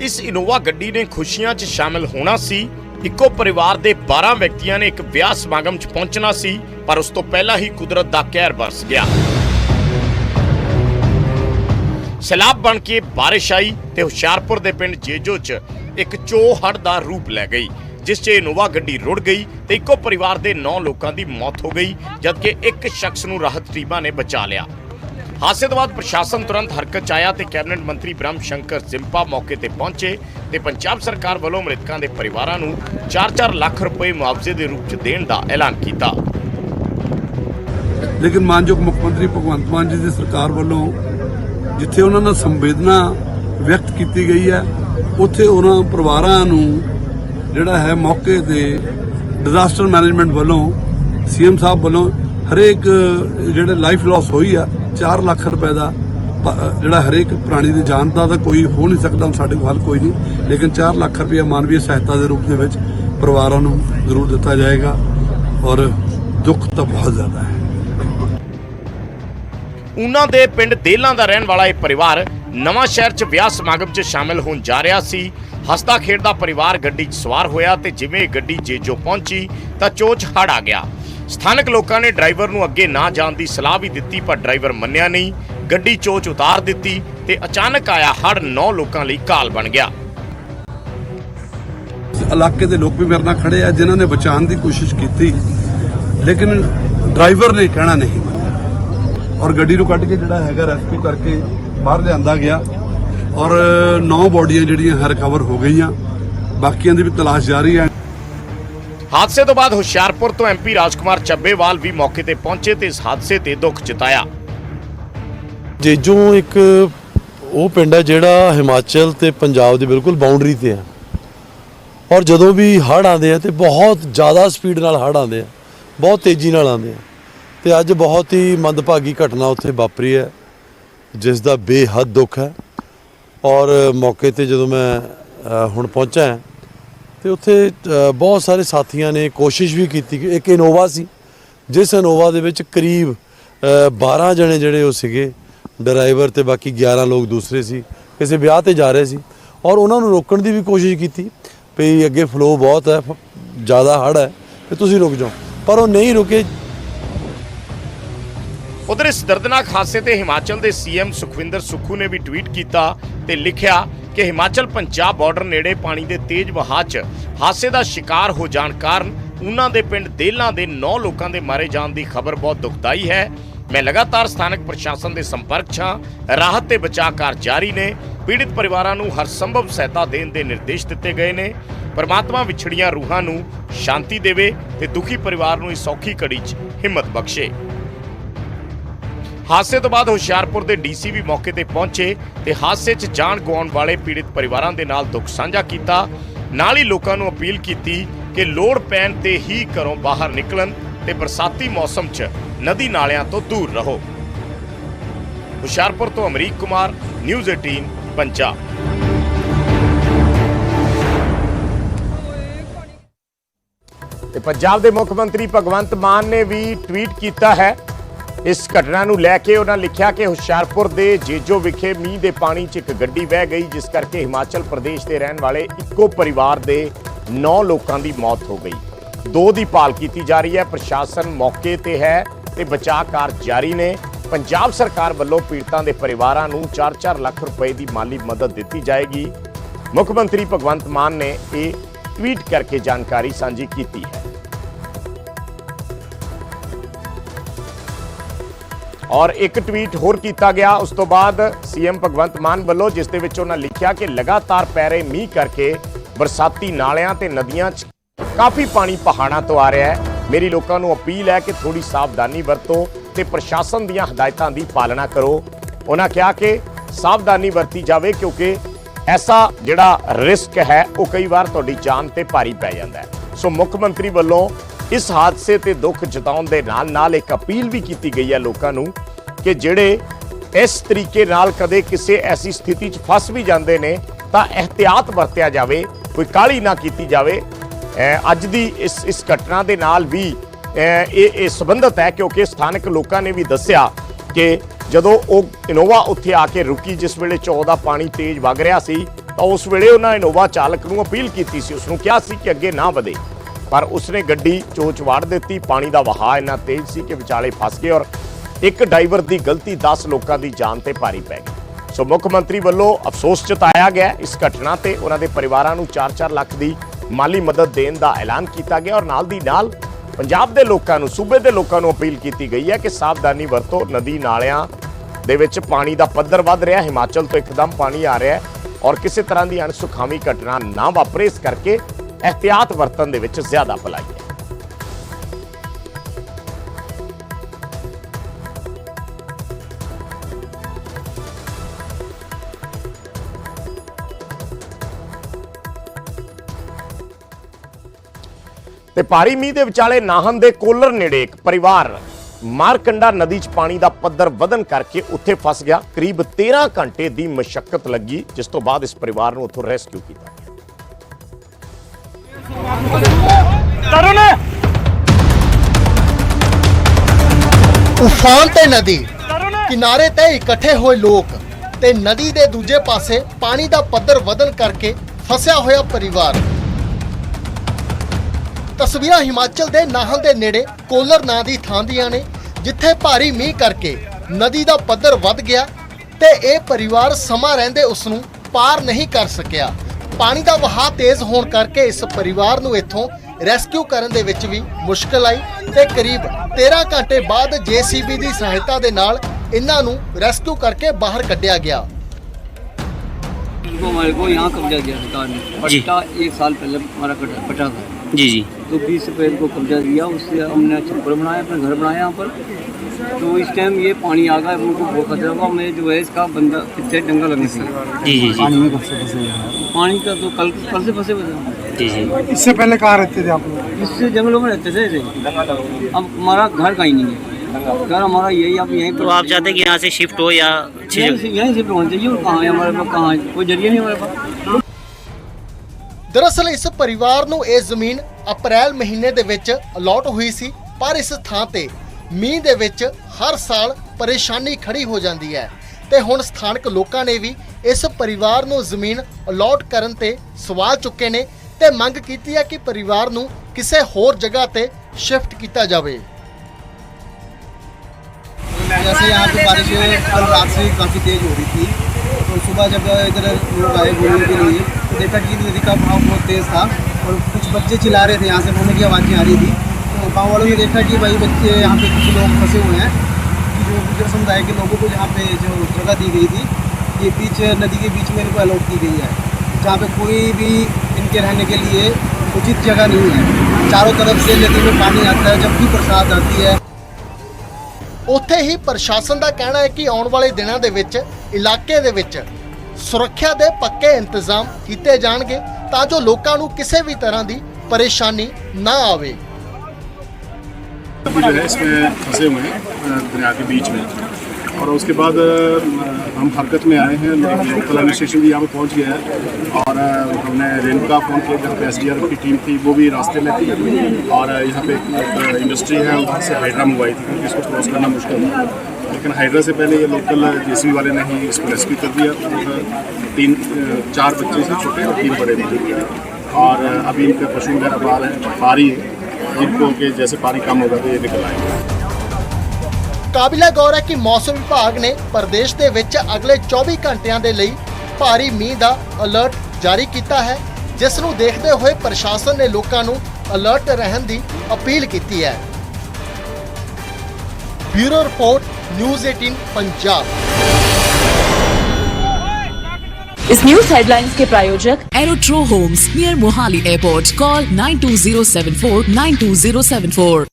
ਇਸ ਇਨੋਵਾ ਗੱਡੀ ਨੇ ਖੁਸ਼ੀਆਂ 'ਚ ਸ਼ਾਮਿਲ ਹੋਣਾ ਸੀ। ਇੱਕੋ ਪਰਿਵਾਰ ਦੇ 12 ਵਿਅਕਤੀਆਂ ਨੇ ਇੱਕ ਵਿਆਹ ਸਮਾਗਮ 'ਚ ਪਹੁੰਚਣਾ ਸੀ, ਪਰ ਉਸ ਤੋਂ ਪਹਿਲਾਂ ਹੀ ਕੁਦਰਤ ਦਾ ਕਹਿਰ ਬਰਸ ਗਿਆ। ਸੈਲਾਬ ਬਣ ਕੇ ਬਾਰਿਸ਼ ਆਈ ਤੇ ਹੁਸ਼ਿਆਰਪੁਰ ਦੇ ਪਿੰਡ ਜੇਜੋ 'ਚ ਇੱਕ ਚੋਹੜ ਦਾ ਰੂਪ ਲੈ ਗਈ, ਜਿਸ 'ਚ ਇਨੋਵਾ ਗੱਡੀ ਰੁੜ ਗਈ ਤੇ ਇੱਕੋ ਪਰਿਵਾਰ ਦੇ 9 ਲੋਕਾਂ ਦੀ ਮੌਤ ਹੋ ਗਈ, ਜਦਕਿ ਇੱਕ ਸ਼ਖਸ ਨੂੰ ਰਾਹਤ ਟੀਮਾਂ ਨੇ ਬਚਾ ਲਿਆ। ਹਾਦਸੇ ਤੋਂ ਬਾਅਦ ਪ੍ਰਸ਼ਾਸਨ ਤੁਰੰਤ ਹਰਕਤ 'ਚ ਆਇਆ ਤੇ ਕੈਬਨਿਟ ਮੰਤਰੀ ਬ੍ਰਹਮ ਸ਼ੰਕਰ ਜ਼ਿੰਪਾ ਮੌਕੇ ਤੇ ਪਹੁੰਚੇ ਤੇ ਪੰਜਾਬ ਸਰਕਾਰ ਵੱਲੋਂ ਮ੍ਰਿਤਕਾਂ ਦੇ ਪਰਿਵਾਰਾਂ ਨੂੰ 4-4 ਲੱਖ ਰੁਪਏ ਮੁਆਵਜ਼ੇ ਦੇ ਰੂਪ 'ਚ ਦੇਣ ਦਾ ਐਲਾਨ ਕੀਤਾ। ਲੇਕਿਨ ਮਾਨਯੋਗ ਮੁੱਖ ਮੰਤਰੀ ਭਗਵੰਤ ਮਾਨ ਜੀ ਦੀ ਸਰਕਾਰ ਵੱਲੋਂ ਜਿੱਥੇ ਉਹਨਾਂ ਨਾਲ ਸੰਵੇਦਨਾ ਵਿਅਕਤ ਕੀਤੀ ਗਈ ਹੈ, ਉੱਥੇ ਉਹਨਾਂ ਪਰਿਵਾਰਾਂ ਨੂੰ ਜਿਹੜਾ ਹੈ ਮੌਕੇ ਤੇ ਡਿਜ਼ਾਸਟਰ ਮੈਨੇਜਮੈਂਟ ਵੱਲੋਂ ਸੀਐਮ ਸਾਹਿਬ ਵੱਲੋਂ ਹਰੇਕ, ਜਿਹੜੇ ਲਾਈਫ ਲਾਸ ਹੋਈ ਆ 4 ਲੱਖ ਰੁਪਏ ਦਾ ਜਿਹੜਾ ਹਰੇਕ ਪ੍ਰਾਣੀ ਦੀ ਜਾਨ ਦਾ ਤਾਂ ਕੋਈ ਹੋ ਨਹੀਂ ਸਕਦਾ ਸਾਡੇ ਕੋਲ ਕੋਈ ਨਹੀਂ। ਲੇਕਿਨ 4 ਲੱਖ ਰੁਪਏ ਮਾਨਵੀ ਸਹਾਇਤਾ ਦੇ ਰੂਪ ਦੇ ਵਿੱਚ ਪਰਿਵਾਰਾਂ ਨੂੰ ਜ਼ਰੂਰ ਦਿੱਤਾ ਜਾਏਗਾ ਔਰ ਦੁੱਖ ਤਾਂ ਬਹੁਤ ਜ਼ਿਆਦਾ ਹੈ। ਉਹਨਾਂ ਦੇ ਪਿੰਡ ਦੇਲਾਂ ਦਾ ਰਹਿਣ ਵਾਲਾ ਇਹ ਪਰਿਵਾਰ ਨਵਾਂ ਸ਼ਹਿਰ 'ਚ ਵਿਆਹ ਸਮਾਗਮ 'ਚ ਸ਼ਾਮਿਲ ਹੋਣ ਜਾ ਰਿਹਾ ਸੀ। ਹੱਸਦਾ ਖੇਡਦਾ ਪਰਿਵਾਰ ਗੱਡੀ 'ਚ ਸਵਾਰ ਹੋਇਆ ਤੇ ਜਿਵੇਂ ਇਹ ਗੱਡੀ ਜੇਜੋ ਪਹੁੰਚੀ ਤਾਂ ਚੋਚ ਹੜ ਆ ਗਿਆ। ਸਥਾਨਕ ਲੋਕਾਂ ਨੇ ਡਰਾਈਵਰ ਨੂੰ ਅੱਗੇ ਨਾ ਜਾਣ ਦੀ ਸਲਾਹ ਵੀ ਦਿੱਤੀ, ਪਰ ਡਰਾਈਵਰ ਮੰਨਿਆ ਨਹੀਂ। ਗੱਡੀ ਚੋਚ ਉਤਾਰ ਦਿੱਤੀ ਤੇ ਅਚਾਨਕ ਆਇਆ ਹੜ 9 ਲੋਕਾਂ ਲਈ ਕਾਲ ਬਣ ਗਿਆ। ਇਲਾਕੇ ਦੇ ਲੋਕ ਵੀ ਮੇਰੇ ਨਾਲ ਖੜੇ ਆ, ਜਿਨ੍ਹਾਂ ਨੇ ਬਚਾਉਣ ਦੀ ਕੋਸ਼ਿਸ਼ ਕੀਤੀ, ਲੇਕਿਨ ਡਰਾਈਵਰ ਨੇ ਕਹਿਣਾ ਨਹੀਂ ਔਰ ਗੱਡੀ ਨੂੰ ਕੱਢ ਕੇ ਜਿਹੜਾ ਹੈਗਾ ਰੈਸਕਿਊ ਕਰਕੇ ਬਾਹਰ ਲਿਆਂਦਾ ਗਿਆ। ਔਰ 9 ਬੋਡੀਆਂ ਜਿਹੜੀਆਂ ਰਿਕਵਰ ਹੋ ਗਈਆਂ। ਬਾਕੀਆਂ ਦੀ ਵੀ ਤਲਾਸ਼ ਜਾਰੀ ਹੈ। ਹਾਦਸੇ ਤੋਂ ਬਾਅਦ ਹੁਸ਼ਿਆਰਪੁਰ ਤੋਂ ਐਮਪੀ ਰਾਜਕੁਮਾਰ ਚੱਬੇਵਾਲ ਵੀ ਮੌਕੇ ਤੇ ਪਹੁੰਚੇ ਤੇ ਇਸ ਹਾਦਸੇ ਤੇ ਦੁੱਖ ਜਤਾਇਆ। ਜੇਜੋਂ ਇੱਕ ਉਹ ਪਿੰਡ ਹੈ ਜਿਹੜਾ ਹਿਮਾਚਲ ਤੇ ਪੰਜਾਬ ਦੇ ਬਿਲਕੁਲ ਬਾਉਂਡਰੀ ਤੇ ਹੈ। ਔਰ ਜਦੋਂ ਵੀ ਹੜ੍ਹ ਆਉਂਦੇ ਆ ਤੇ ਬਹੁਤ ਜ਼ਿਆਦਾ ਸਪੀਡ ਨਾਲ ਹੜ੍ਹ ਆਉਂਦੇ ਆ ਬਹੁਤ ਤੇਜ਼ੀ ਨਾਲ ਆਉਂਦੇ ਆ। ਤੇ ਅੱਜ ਬਹੁਤ ਹੀ ਮੰਦਭਾਗੀ ਘਟਨਾ ਉੱਥੇ ਵਾਪਰੀ ਹੈ ਜਿਸ ਦਾ ਬੇਹੱਦ ਦੁੱਖ ਹੈ। ਔਰ ਮੌਕੇ ਤੇ ਜਦੋਂ ਮੈਂ ਹੁਣ ਪਹੁੰਚਾ ਹਾਂ, ਤੇ ਉੱਥੇ ਬਹੁਤ ਸਾਰੇ ਸਾਥੀਆਂ ਨੇ ਕੋਸ਼ਿਸ਼ ਵੀ ਕੀਤੀ ਕਿ ਇੱਕ ਇਨੋਵਾ ਸੀ ਜਿਸ ਇਨੋਵਾ ਦੇ ਵਿੱਚ ਕਰੀਬ ਅ, 12 ਜਣੇ ਜਿਹੜੇ ਉਹ ਸੀਗੇ ਡਰਾਈਵਰ ਤੇ ਬਾਕੀ 11 ਲੋਕ ਦੂਸਰੇ ਸੀ ਕਿਸੇ ਵਿਆਹ ਤੇ ਜਾ ਰਹੇ ਸੀ ਔਰ ਉਹਨਾਂ ਨੂੰ ਰੋਕਣ ਦੀ ਵੀ ਕੋਸ਼ਿਸ਼ ਕੀਤੀ ਵੀ ਅੱਗੇ ਫਲੋ ਬਹੁਤ ਹੈ ਫ- ਜ਼ਿਆਦਾ ਹੜ ਹੈ ਤੇ ਤੁਸੀਂ ਰੁਕ ਜਾਓ। ਪਰ ਉਹ ਨਹੀਂ ਰੁਕੇ ਉਧਰ ਇਸ ਦਰਦਨਾਕ ਹਾਦਸੇ ਤੇ ਹਿਮਾਚਲ ਦੇ ਸੀਐਮ ਸੁਖਵਿੰਦਰ ਸੁੱਖੂ ਨੇ ਵੀ ਟਵੀਟ ਕੀਤਾ ਤੇ ਲਿਖਿਆ ਕਿ ਹਿਮਾਚਲ ਪੰਜਾਬ ਬਾਰਡਰ ਨੇੜੇ ਪਾਣੀ ਦੇ ਤੇਜ਼ ਵਹਾਅ 'ਚ ਹਾਦਸੇ ਦਾ ਸ਼ਿਕਾਰ ਹੋ ਜਾਣ ਕਾਰਨ ਉਹਨਾਂ ਦੇ ਪਿੰਡ ਦੇਲਾਂ ਦੇ 9 ਲੋਕਾਂ ਦੇ ਮਾਰੇ ਜਾਣ ਦੀ ਖਬਰ ਬਹੁਤ ਦੁਖਦਾਈ ਹੈ। ਮੈਂ ਲਗਾਤਾਰ ਸਥਾਨਕ ਪ੍ਰਸ਼ਾਸਨ ਦੇ ਸੰਪਰਕ 'ਚ ਹਾਂ। ਰਾਹਤ ਤੇ ਬਚਾਅ ਕਾਰਜ ਜਾਰੀ ਨੇ। ਪੀੜਿਤ ਪਰਿਵਾਰਾਂ ਨੂੰ ਹਰ ਸੰਭਵ ਸਹਾਇਤਾ ਦੇਣ ਦੇ ਨਿਰਦੇਸ਼ ਦਿੱਤੇ ਗਏ ਨੇ। ਪਰਮਾਤਮਾ ਵਿਛੜੀਆਂ ਰੂਹਾਂ ਨੂੰ ਸ਼ਾਂਤੀ ਦੇਵੇ ਤੇ ਦੁਖੀ ਪਰਿਵਾਰ ਨੂੰ ਇਸ ਔਖੀ ਘੜੀ 'ਚ ਹਿੰਮਤ ਬਖਸ਼ੇ। ਹਾਦਸੇ ਤੋਂ ਬਾਅਦ ਹੁਸ਼ਿਆਰਪੁਰ ਦੇ ਡੀਸੀ ਵੀ ਮੌਕੇ ਤੇ ਪਹੁੰਚੇ ਤੇ ਹਾਦਸੇ 'ਚ ਜਾਨ ਗਵਾਉਣ ਵਾਲੇ ਪੀੜਿਤ ਪਰਿਵਾਰਾਂ ਦੇ ਨਾਲ ਦੁੱਖ ਸਾਂਝਾ ਕੀਤਾ। ਨਾਲ ਹੀ ਲੋਕਾਂ ਨੂੰ ਅਪੀਲ ਕੀਤੀ ਕਿ ਲੋੜ ਪੈਣ ਤੇ ਹੀ ਘਰੋਂ ਬਾਹਰ ਨਿਕਲਣ ਤੇ ਬਰਸਾਤੀ ਮੌਸਮ 'ਚ ਨਦੀ ਨਾਲਿਆਂ ਤੋਂ ਦੂਰ ਰਹੋ। ਹੁਸ਼ਿਆਰਪੁਰ ਤੋਂ ਅਮਰੀਕ ਕੁਮਾਰ, ਨਿਊਜ਼ 18 ਪੰਜਾਬ। ਤੇ ਪੰਜਾਬ ਦੇ ਮੁੱਖ ਮੰਤਰੀ ਭਗਵੰਤ ਮਾਨ ਨੇ ਵੀ ਟਵੀਟ ਕੀਤਾ ਹੈ ਇਸ ਘਟਨਾ ਨੂੰ ਲੈ ਕੇ ਉਹਨਾਂ ਲਿਖਿਆ ਕਿ ਹੁਸ਼ਿਆਰਪੁਰ ਦੇ ਜੇਜੋ ਵਿਖੇ ਮੀਂਹ ਦੇ ਪਾਣੀ 'ਚ ਇੱਕ ਗੱਡੀ ਵਹਿ ਗਈ, ਜਿਸ ਕਰਕੇ ਹਿਮਾਚਲ ਪ੍ਰਦੇਸ਼ ਦੇ ਰਹਿਣ ਵਾਲੇ ਇੱਕੋ ਪਰਿਵਾਰ ਦੇ 9 ਲੋਕਾਂ ਦੀ ਮੌਤ ਹੋ ਗਈ। ਦੋ ਦੀ ਭਾਲ ਕੀਤੀ ਜਾ ਰਹੀ ਹੈ, ਪ੍ਰਸ਼ਾਸਨ ਮੌਕੇ ਤੇ ਹੈ ਤੇ ਬਚਾਅ ਕਾਰਜ ਜਾਰੀ ਨੇ। ਪੰਜਾਬ ਸਰਕਾਰ ਵੱਲੋਂ ਪੀੜਤਾਂ ਦੇ ਪਰਿਵਾਰਾਂ ਨੂੰ 4-4 ਲੱਖ ਰੁਪਏ ਦੀ ਮਾਲੀ ਮਦਦ ਦਿੱਤੀ ਜਾਏਗੀ। ਮੁੱਖ ਮੰਤਰੀ ਭਗਵੰਤ ਮਾਨ ਨੇ ਇਹ ਟਵੀਟ ਕਰਕੇ ਜਾਣਕਾਰੀ ਸਾਂਝੀ ਕੀਤੀ ਹੈ। ਔਰ ਇੱਕ ਟਵੀਟ ਹੋਰ ਕੀਤਾ ਗਿਆ। ਉਸ ਤੋਂ ਬਾਅਦ ਸੀਐਮ ਭਗਵੰਤ ਮਾਨ ਵੱਲੋਂ ਜਿਸ ਦੇ ਵਿੱਚ ਉਹਨਾਂ ਲਿਖਿਆ ਕਿ ਲਗਾਤਾਰ ਪੈ ਰਹੇ ਮੀਂਹ ਕਰਕੇ ਬਰਸਾਤੀ ਨਾਲਿਆਂ ਤੇ ਨਦੀਆਂ 'ਚ ਕਾਫੀ ਪਾਣੀ ਪਹਾੜਾਂ ਤੋਂ ਆ ਰਿਹਾ ਹੈ। ਮੇਰੀ ਲੋਕਾਂ ਨੂੰ ਅਪੀਲ ਹੈ ਕਿ ਥੋੜੀ ਸਾਵਧਾਨੀ ਵਰਤੋ ਤੇ ਪ੍ਰਸ਼ਾਸਨ ਦੀਆਂ ਹਦਾਇਤਾਂ ਦੀ ਪਾਲਣਾ ਕਰੋ। ਉਹਨਾਂ ਕਿਹਾ ਕਿ ਸਾਵਧਾਨੀ ਵਰਤੀ ਜਾਵੇ ਕਿਉਂਕਿ ਐਸਾ ਜਿਹੜਾ ਰਿਸਕ ਹੈ, ਉਹ ਕਈ ਵਾਰ ਤੁਹਾਡੀ ਜਾਨ ਤੇ ਭਾਰੀ ਪੈ ਜਾਂਦਾ ਹੈ। ਸੋ ਮੁੱਖ ਮੰਤਰੀ ਵੱਲੋਂ ਇਸ ਹਾਦਸੇ ਤੇ ਦੁੱਖ ਜਤਾਉਣ ਦੇ ਨਾਲ ਨਾਲ ਇੱਕ ਅਪੀਲ ਵੀ ਕੀਤੀ ਗਈ ਹੈ ਲੋਕਾਂ ਨੂੰ ਕਿ ਜਿਹੜੇ ਇਸ ਤਰੀਕੇ ਨਾਲ ਕਦੇ ਕਿਸੇ ਐਸੀ ਸਥਿਤੀ 'ਚ ਫਸ ਵੀ ਜਾਂਦੇ ਨੇ, ਤਾਂ ਇਹਤਿਆਤ ਵਰਤਿਆ ਜਾਵੇ, ਕੋਈ ਕਾਹਲੀ ਨਾ ਕੀਤੀ ਜਾਵੇ। ਅੱਜ ਦੀ ਇਸ ਇਸ ਘਟਨਾ ਦੇ ਨਾਲ ਵੀ ਇਹ ਇਹ ਸੰਬੰਧਿਤ ਹੈ ਕਿਉਂਕਿ ਸਥਾਨਕ ਲੋਕਾਂ ਨੇ ਵੀ ਦੱਸਿਆ ਕਿ ਜਦੋਂ ਉਹ ਇਨੋਵਾ ਉੱਥੇ ਆ ਕੇ ਰੁਕੀ, ਜਿਸ ਵੇਲੇ 14 ਪਾਣੀ ਤੇਜ਼ ਵਗ ਰਿਹਾ ਸੀ, ਤਾਂ ਉਸ ਵੇਲੇ ਉਹਨਾਂ ਇਨੋਵਾ ਚਾਲਕ ਨੂੰ ਅਪੀਲ ਕੀਤੀ ਸੀ ਉਸ ਨੂੰ ਕਿਹਾ ਸੀ ਕਿ ਅੱਗੇ ਨਾ ਵਧੇ। ਪਰ ਉਸਨੇ ਗੱਡੀ ਚੋਚ ਵਾੜ ਦਿੱਤੀ, ਪਾਣੀ ਦਾ ਵਹਾਅ ਇੰਨਾ ਤੇਜ਼ ਸੀ ਕਿ ਵਿਚਾਲੇ ਫਸ ਗਏ ਔਰ ਇੱਕ ਡਰਾਈਵਰ ਦੀ ਗਲਤੀ 10 ਲੋਕਾਂ ਦੀ ਜਾਨ ਤੇ ਭਾਰੀ ਪੈ ਗਈ। ਸੋ ਮੁੱਖ ਮੰਤਰੀ ਵੱਲੋਂ ਅਫਸੋਸ ਜਤਾਇਆ ਗਿਆ। ਇਸ ਘਟਨਾ ਤੇ ਉਹਨਾਂ ਦੇ ਪਰਿਵਾਰਾਂ ਨੂੰ 4-4 ਲੱਖ ਦੀ ਮਾਲੀ ਮਦਦ ਦੇਣ ਦਾ ਐਲਾਨ ਕੀਤਾ ਗਿਆ ਔਰ ਨਾਲ ਦੀ ਨਾਲ ਪੰਜਾਬ ਦੇ ਲੋਕਾਂ ਨੂੰ, ਸੂਬੇ ਦੇ ਲੋਕਾਂ ਨੂੰ ਅਪੀਲ ਕੀਤੀ ਗਈ ਹੈ ਕਿ ਸਾਵਧਾਨੀ ਵਰਤੋ ਨਦੀ ਨਾਲਿਆਂ ਦੇ ਵਿੱਚ ਪਾਣੀ ਦਾ ਪੱਧਰ ਵੱਧ ਰਿਹਾ, ਹਿਮਾਚਲ ਤੋਂ ਇੱਕਦਮ ਪਾਣੀ ਆ ਰਿਹਾ ਹੈ ਔਰ ਕਿਸੇ ਤਰ੍ਹਾਂ ਦੀ ਅਣਸੁਖਾਵੀ ਘਟਨਾ ਨਾ ਵਾਪਰੇ। ਇਸ ਕਰਕੇ ਅਹਤਿਆਤ ਵਰਤਣ ਦੇ ਵਿੱਚ ਜ਼ਿਆਦਾ ਭਲਾਈ ਹੈ ਤੇ ਭਾਰੀ ਮੀਂਹ ਦੇ ਵਿਚਾਲੇ ਨਾਹਨ ਦੇ ਕੋਲਰ ਨੇੜੇ ਇੱਕ ਪਰਿਵਾਰ ਮਾਰਕੰਡਾ ਨਦੀ 'ਚ ਪਾਣੀ ਦਾ ਪੱਧਰ ਵਧਨ ਕਰਕੇ ਉੱਥੇ ਫਸ ਗਿਆ ਕਰੀਬ 13 ਘੰਟੇ ਦੀ ਮਸ਼ਕਕਤ ਲੱਗੀ ਜਿਸ ਤੋਂ ਬਾਅਦ ਇਸ ਪਰਿਵਾਰ ਨੂੰ ਉੱਥੋਂ ਰੈਸਕਿਊ ਕੀਤਾ ਉਫਾਨ ਤੇ ਨਦੀ। ਕਿਨਾਰੇ ਤੇ ਇਕੱਠੇ ਹੋਏ ਲੋਕ ਤੇ ਨਦੀ ਦੇ ਦੂਜੇ ਪਾਸੇ ਪਾਣੀ ਦਾ ਪੱਧਰ ਵਧਨ ਕਰਕੇ ਫਸਿਆ ਹੋਇਆ ਪਰਿਵਾਰ। ਤਸਵੀਰਾਂ ਹਿਮਾਚਲ ਦੇ ਨਾਹਲ ਦੇ ਨੇੜੇ ਕੋਲਰ ਨਾਂ ਦੀ ਥਾਂ ਦੀਆਂ ਨੇ ਜਿੱਥੇ ਭਾਰੀ ਮੀਂਹ ਕਰਕੇ ਨਦੀ ਦਾ ਪੱਧਰ ਵੱਧ ਗਿਆ ਤੇ ਇਹ ਪਰਿਵਾਰ ਸਮਾਂ ਰਹਿੰਦੇ ਉਸ ਨੂੰ ਪਾਰ ਨਹੀਂ ਕਰ ਸਕਿਆ। ਪਾਣੀ ਦਾ ਵਹਾਅ ਤੇਜ਼ ਹੋਣ ਕਰਕੇ ਇਸ ਪਰਿਵਾਰ ਨੂੰ ਇੱਥੋਂ ਰੈਸਕਿਊ ਕਰਨ ਦੇ ਵਿੱਚ ਵੀ ਮੁਸ਼ਕਲ ਆਈ ਤੇ ਕਰੀਬ 13 ਘੰਟੇ ਬਾਅਦ ਜੀਸੀਬੀ ਦੀ ਸਹਾਇਤਾ ਦੇ ਨਾਲ ਇਹਨਾਂ ਨੂੰ ਰੈਸਕਿਊ ਕਰਕੇ ਬਾਹਰ ਕੱਢਿਆ ਗਿਆ। इनको हमारे को यहाँ कब्जा दिया सरकार ने। पट्टा एक साल पहले हमारा कटा पटा था। जी जी। तो बीस अप्रैल को कब्जा दिया उससे हमने छप्पर बनाया अपना घर बनाया यहाँ पर। तो इस टाइम ये पानी आ गया हमको बहुत खतरा हुआ। मैं जो है इसका बंदा इससे डंगा लगने से जी जी जी। पानी में कब से फंसे पानी का तो कल कल से फंसे हुए जी जी। इससे पहले कहाँ रहते थे आप लोग? इससे जंगलों में रहते थे। अब हमारा घर कहीं नहीं है। घर हमारा यही अब यहीं तो पर आप चाहते हैं कि यहाँ से शिफ्ट हो या अच्छी यहीं जगह से यहीं से होना चाहिए और कहाँ है हमारे पास कहाँ है कोई जरिया नहीं हमारे पास ਦਰਅਸਲ ਇਸ ਪਰਿਵਾਰ ਨੂੰ ਇਹ ਜ਼ਮੀਨ ਅਪ੍ਰੈਲ ਮਹੀਨੇ ਦੇ ਵਿੱਚ ਅਲਾਟ ਹੋਈ ਸੀ ਪਰ ਇਸ ਥਾਂ ਤੇ ਮੀਂਹ ਦੇ ਵਿੱਚ ਹਰ ਸਾਲ ਪਰੇਸ਼ਾਨੀ ਖੜੀ ਹੋ ਜਾਂਦੀ ਹੈ ਤੇ ਹੁਣ ਸਥਾਨਕ ਲੋਕਾਂ ਨੇ ਵੀ ਇਸ ਪਰਿਵਾਰ ਨੂੰ ਜ਼ਮੀਨ ਅਲਾਟ ਕਰਨ ਤੇ ਸਵਾਲ ਚੁੱਕੇ ਨੇ ਤੇ ਮੰਗ ਕੀਤੀ ਹੈ ਕਿ ਪਰਿਵਾਰ ਨੂੰ ਕਿਸੇ ਹੋਰ ਜਗ੍ਹਾ ਤੇ ਸ਼ਿਫਟ ਕੀਤਾ ਜਾਵੇ जैसे यहाँ पे बारिश कल रात से काफ़ी तेज़ हो रही थी। तो सुबह जब इधर लोग आए घूमने के लिए तो देखा कि नदी का भाव बहुत तेज़ था और कुछ बच्चे चिल्ला रहे थे यहाँ से रोने की आवाज़ें आ रही थी। तो गाँव वालों ने देखा कि भाई बच्चे यहाँ पे कुछ लोग फंसे हुए हैं। कि जो गुजर समुदाय के लोगों को यहाँ पे जो जगह दी गई थी, ये बीच, नदी के बीच में इनको अलॉट की गई है। जहाँ पे कोई भी इनके रहने के लिए उचित जगह नहीं है। चारों तरफ़ से नदी में पानी आता है, जब भी बरसात आती है ਉੱਥੇ ਹੀ ਪ੍ਰਸ਼ਾਸਨ ਦਾ ਕਹਿਣਾ ਹੈ ਕਿ ਆਉਣ ਵਾਲੇ ਦਿਨਾਂ ਦੇ ਵਿੱਚ ਇਲਾਕੇ ਦੇ ਵਿੱਚ ਸੁਰੱਖਿਆ ਦੇ ਪੱਕੇ ਇੰਤਜ਼ਾਮ ਕੀਤੇ ਜਾਣਗੇ ਤਾਂ ਜੋ ਲੋਕਾਂ ਨੂੰ ਕਿਸੇ ਵੀ ਤਰ੍ਹਾਂ ਦੀ ਪਰੇਸ਼ਾਨੀ ਨਾ ਆਵੇ जो है इसमें फंसे हुए हैं अ, दरिया के बीच में और उसके बाद हम हरकत में आए हैं लोकल एडमिनिस्ट्रेशन भी यहाँ पर पहुँच गया है। और हमने रेणुका फ़ोन किया जहाँ पे एस की टीम थी, वो भी रास्ते में थी। और यहाँ पे एक इंडस्ट्री है, वहाँ से हाइड्रा मंगवाई थी, क्योंकि इसको क्रॉस करना मुश्किल है लेकिन हाइड्रा से पहले ये लोकल जे वाले ने ही इसको रेस्क्यू कर दिया। और तीन चार बच्चे से छोटे और तीन बड़े थे। और अभी इनके पशु वगैरह बाहर हैं बाहर ही। जिनको के जैसे पानी कम होगा तो ये निकल आएँगे। ਕਾਬਿਲੇ ਗੌਰ ਹੈ ਕਿ ਮੌਸਮ ਵਿਭਾਗ ਨੇ ਪ੍ਰਦੇਸ਼ ਦੇ ਵਿੱਚ ਅਗਲੇ 24 ਘੰਟਿਆਂ ਦੇ ਲਈ ਭਾਰੀ ਮੀਂਹ ਦਾ ਅਲਰਟ ਜਾਰੀ ਕੀਤਾ ਹੈ ਜਿਸ ਨੂੰ ਦੇਖਦੇ ਹੋਏ ਪ੍ਰਸ਼ਾਸਨ ਨੇ ਲੋਕਾਂ ਨੂੰ ਅਲਰਟ ਰਹਿਣ ਦੀ ਅਪੀਲ ਕੀਤੀ ਹੈ ਬਿਊਰੋ ਰਿਪੋਰਟ ਨਿਊਜ਼ 18 ਪੰਜਾਬ इस न्यूज हेडलाइंस के प्रायोजक Aerotrue Homes near Mohali Airport. Call 92074